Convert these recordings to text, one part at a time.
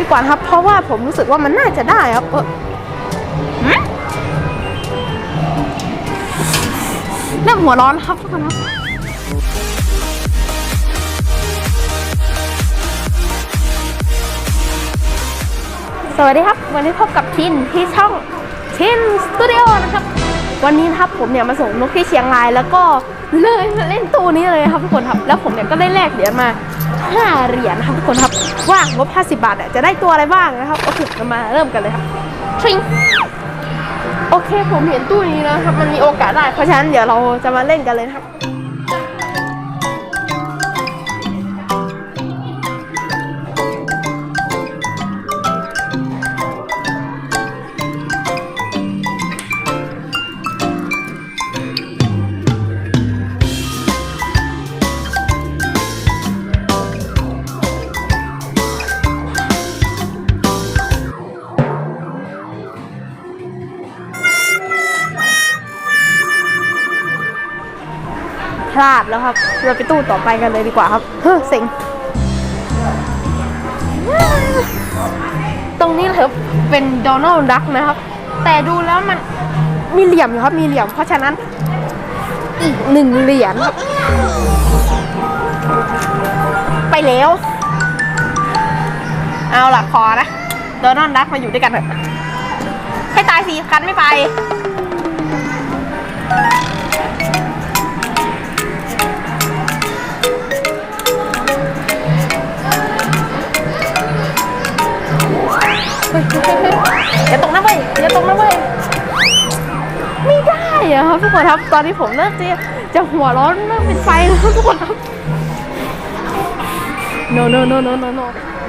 ดีกว่าครับ เพราะว่าผมรู้สึกว่ามันน่าจะได้ครับเออหืมเริ่มหัวร้อนครับทุกคนครับสวัสดีครับ วันนี้พบกับทินที่ช่องทินสตูดิโอนะครับ วันนี้ครับผมเนี่ยมาส่งนกที่เชียงรายแล้วก็เลยมาเล่นตู้นี้เลยครับทุกคนครับ แล้วผมเนี่ยก็ได้แลกเหรียญมา 5 เหรียญนะครับทุกคนครับ ว่างบ50 บาทเนี่ยจะได้ตัวอะไรบ้างนะครับ โอเคเรามาเริ่มกันเลยครับทริงโอเคผมเห็นตู้นี้แล้วครับ มันมีโอกาสได้ เพราะฉะนั้นเดี๋ยวเราจะมาเล่นกันเลยครับ พลาดแล้วครับ เราไปตู้ต่อไปกันเลยดีกว่าครับ เฮ้อเซ็ง ตรงนี้เลยครับเป็นโดนัลด์ดักนะครับ แต่ดูแล้วมันมีเหลี่ยมอยู่ครับ มีเหลี่ยม เพราะฉะนั้น อีกหนึ่งเหรียญครับ ไปแล้ว เอาล่ะขอนะโดนัลด์ดักมาอยู่ด้วยกันเถอะให้ตายสีคันไม่ไป อย่าตกนะเว้ยอย่าตกนะเว้ยไม่ได้อะครับทุกคนครับตอนนี้ผมเริ่มจะจะหัวร้อนเริ่มเป็นไฟแล้วทุกคนครับ no no no no no no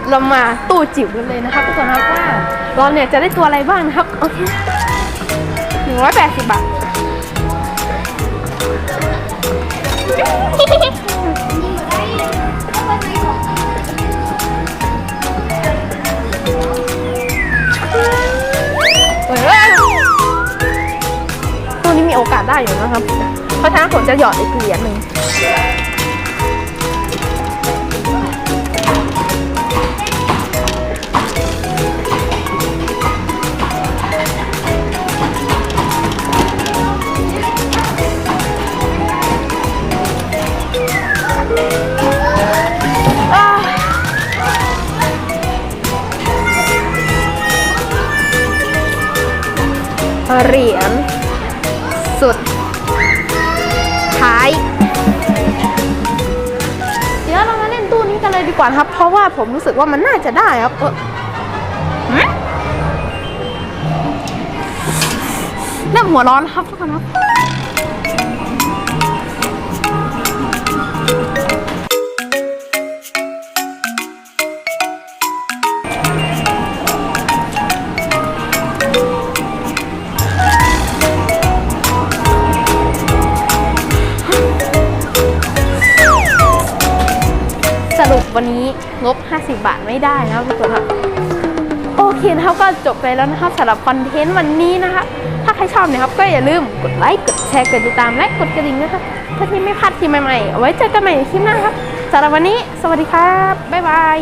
เรามาตู้จิ๋วกันเลยนะครับทุกคนครับว่าเราเนี่ยจะได้ตัวอะไรบ้างนะครับโอเคหนึ่งร้อยแปดสิบบาท ได้อยู่นะครับ เพราะฉะนั้นผมจะหยอดอีกเหรียญหนึ่งเหรียญ สุดท้าย เดี๋ยวเรามาเล่นตู้นี้กันเลยดีกว่าครับ เพราะว่าผมรู้สึกว่ามันน่าจะได้ครับเออเริ่มหัวร้อนครับทุกคนครับ วันนี้งบ 50 บาทไม่ได้นะครับทุกคนโอเคนะครับก็จบไปแล้วนะครับสำหรับคอนเทนต์วันนี้นะคะถ้าใครชอบนะครับก็อย่าลืมกดไลค์กดแชร์กดติดตามและกดกระดิ่งนะครับเพื่อที่ไม่พลาดคลิปใหม่ๆเอาไว้เจอกันใหม่ในคลิปหน้าครับสำหรับวันนี้ สวัสดีครับบ๊ายบาย